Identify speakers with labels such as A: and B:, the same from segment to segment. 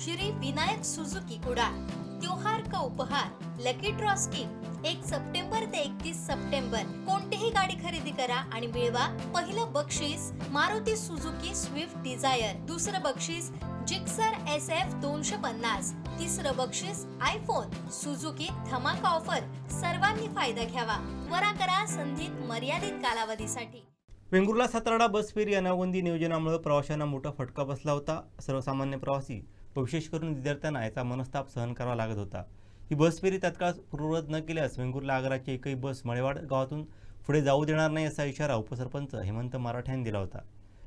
A: Shri Vinayak Suzuki Kudal त्योहार का उपहार लकी ड्रॉ स्कीम एक सप्टेंबर ते एकतीस सप्टेंबर. कोणतीही गाडी खरेदी करा आणि मिळवा पहिलं बक्षीस मारुती सुझुकी स्विफ्ट डिझायर दुसरं बक्षीस जिक्सर एस एफ दोनशे पन्नास. तिसरं बक्षीस आयफोन सुझुकी धमाका ऑफर सर्वांनी फायदा घ्यावा. त्वरा करा संधीत मर्यादित कालावधीसाठी.
B: वेंगुर्ला सातारा बस फेरी अनावंदी नियोजनामुळे प्रवाशांना मोठा फटका बसला होता. सर्वसामान्य प्रवासी व विशेष करून विद्यार्थ्यांना याचा मनस्ताप सहन करावा लागत होता. ही बस फेरी तत्काळ पूर्ववत न केल्यास वेंगुर्ला आगाराची एकही बस मळेवाड गावातून पुढे जाऊ देणार नाही असा इशारा उपसरपंच हेमंत मराठ्यांनी दिला होता.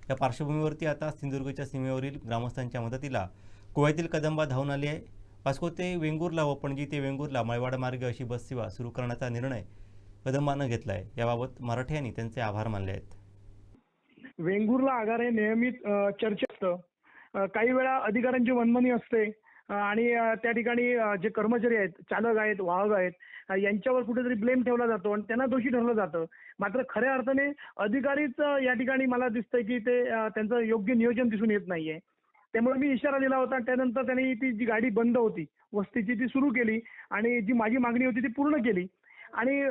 B: या पार्श्वभूमीवरती आता सिंधुदुर्गच्या सीमेवरील ग्रामस्थांच्या मदतीला गोव्यातील कदंबा धावून आली आहे. वास्को ते वेंगुर्ला व पणजी ते वेंगुर्ला मळवाड मार्गे अशी बस सेवा सुरू करण्याचा निर्णय कदंबानं घेतला आहे याबाबत मराठे यांनी त्यांचे आभार मानले आहेत.
C: वेंगुर्ला आगार हे नियमित चर्चेत काही वेळा अधिकाऱ्यांची मनमानी असते. आणि त्या ठिकाणी जे कर्मचारी आहेत चालक आहेत वाहक आहेत यांच्यावर कुठेतरी ब्लेम ठेवला जातो आणि त्यांना दोषी ठरवलं जातं. मात्र खऱ्या अर्थाने अधिकारीच या ठिकाणी मला दिसतंय की ते त्यांचं योग्य नियोजन दिसून येत नाहीये. त्यामुळे मी इशारा दिला होता. त्यानंतर त्यांनी ती जी गाडी बंद होती वस्तीची ती सुरू केली आणि जी माझी मागणी होती ती पूर्ण केली. आणि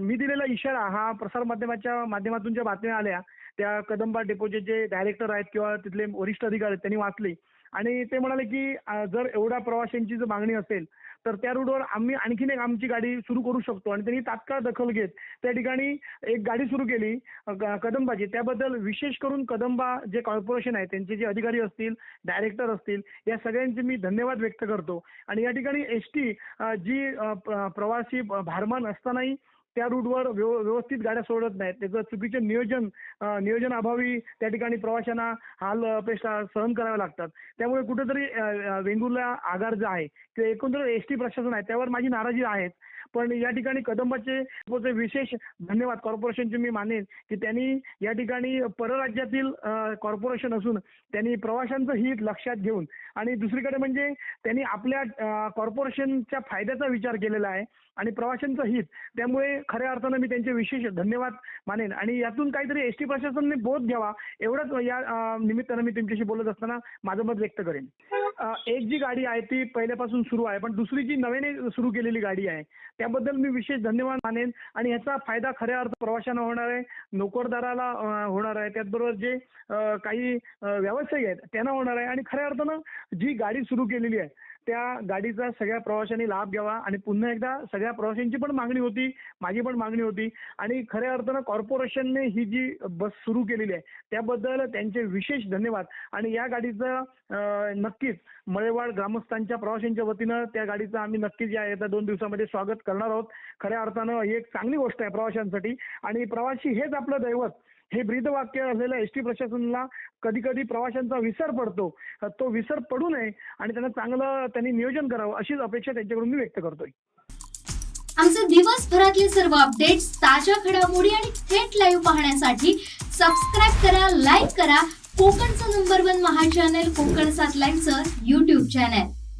C: मी दिलेला इशारा हा प्रसारमाध्यमाच्या माध्यमातून ज्या बातम्या आल्या त्या कदंबा डेपोचे जे डायरेक्टर आहेत किंवा तिथले वरिष्ठ अधिकारी आहेत त्यांनी वाचले. आणि ते म्हणाले की जर एवढ्या प्रवाशांची जर मागणी असेल तर त्या रूटवर आम्ही आणखीन एक आमची गाडी सुरू करू शकतो. आणि त्यांनी तात्काळ दखल घेत त्या ठिकाणी एक गाडी सुरू केली कदंबाची. त्याबद्दल विशेष करून कदंबा जे कॉर्पोरेशन आहे त्यांचे जे अधिकारी असतील डायरेक्टर असतील या सगळ्यांचे मी धन्यवाद व्यक्त करतो. आणि या ठिकाणी एस टी जी प्रवासी भारमान असतानाही त्या रूटवर व्यवस्थित गाड्या सोडत नाहीत. त्याचं चुकीचं नियोजन नियोजन अभावी त्या ठिकाणी प्रवाशांना हाल अपेक्षा सहन कराव्या लागतात. त्यामुळे कुठेतरी वेंगुर्ला आगार जे आहे किंवा एकंदर एस टी प्रशासन आहे त्यावर माझी नाराजी आहे पण या ठिकाणी कदंबाचे विशेष धन्यवाद. कॉर्पोरेशनचे मी मानेन की त्यांनी या ठिकाणी परराज्यातील कॉर्पोरेशन असून त्यांनी प्रवाशांचं हित लक्षात घेऊन आणि दुसरीकडे म्हणजे त्यांनी आपल्या कॉर्पोरेशनच्या फायद्याचा विचार केलेला आहे आणि प्रवाशांचं हित. त्यामुळे खऱ्या अर्थानं मी त्यांचे विशेष धन्यवाद मानेन. आणि यातून काहीतरी एस टी प्रशासनाने बोध घ्यावा एवढंच या निमित्तानं मी तुमच्याशी बोलत असताना माझं मत व्यक्त करेन. एक जी गाडी आहे ती पहिल्यापासून सुरू आहे पण दुसरी जी नव्याने सुरू केलेली गाडी आहे त्याबद्दल मी विशेष धन्यवाद मानेन. आणि याचा फायदा खऱ्या अर्थ प्रवाशांना होणार आहे नोकरदाराला होणार आहे. त्याचबरोबर जे काही व्यावसायिक आहेत त्यांना होणार आहे. आणि खऱ्या अर्थानं जी गाडी सुरू केलेली आहे त्या गाडीचा सगळ्या प्रवाशांनी लाभ घ्यावा आणि पुन्हा एकदा सगळ्या प्रवाशांची पण मागणी होती माझी पण मागणी होती. आणि खऱ्या अर्थानं कॉर्पोरेशनने ही जी बस सुरू केलेली आहे त्याबद्दल त्यांचे विशेष धन्यवाद. आणि या गाडीचं नक्कीच मळेवाड ग्रामस्थांच्या प्रवाशांच्या वतीनं त्या गाडीचं आम्ही नक्कीच या येत्या दोन दिवसामध्ये स्वागत करणार आहोत. खऱ्या अर्थानं ही एक चांगली गोष्ट आहे प्रवाशांसाठी. आणि प्रवासी हेच आपलं दैवत. हे ब्रीदवाक्य असलेल्या एस टी प्रशासनाला कधी कधी प्रवाशांचा विसर पडतो. तो विसर पडू नये आणि त्यांना चांगलं त्यांनी नियोजन करावं अशीच अपेक्षा त्यांच्याकडून मी व्यक्त करतोय.
D: आमचे दिवसभरातले सर्व अपडेट्स ताज्या घडामोडी आणि थेट लाईव्ह पाहण्यासाठी सबस्क्राईब करा लाईक करा. कोकणचं नंबर वन महा चॅनल कोकण सात लाईव्हचं युट्यूब चॅनल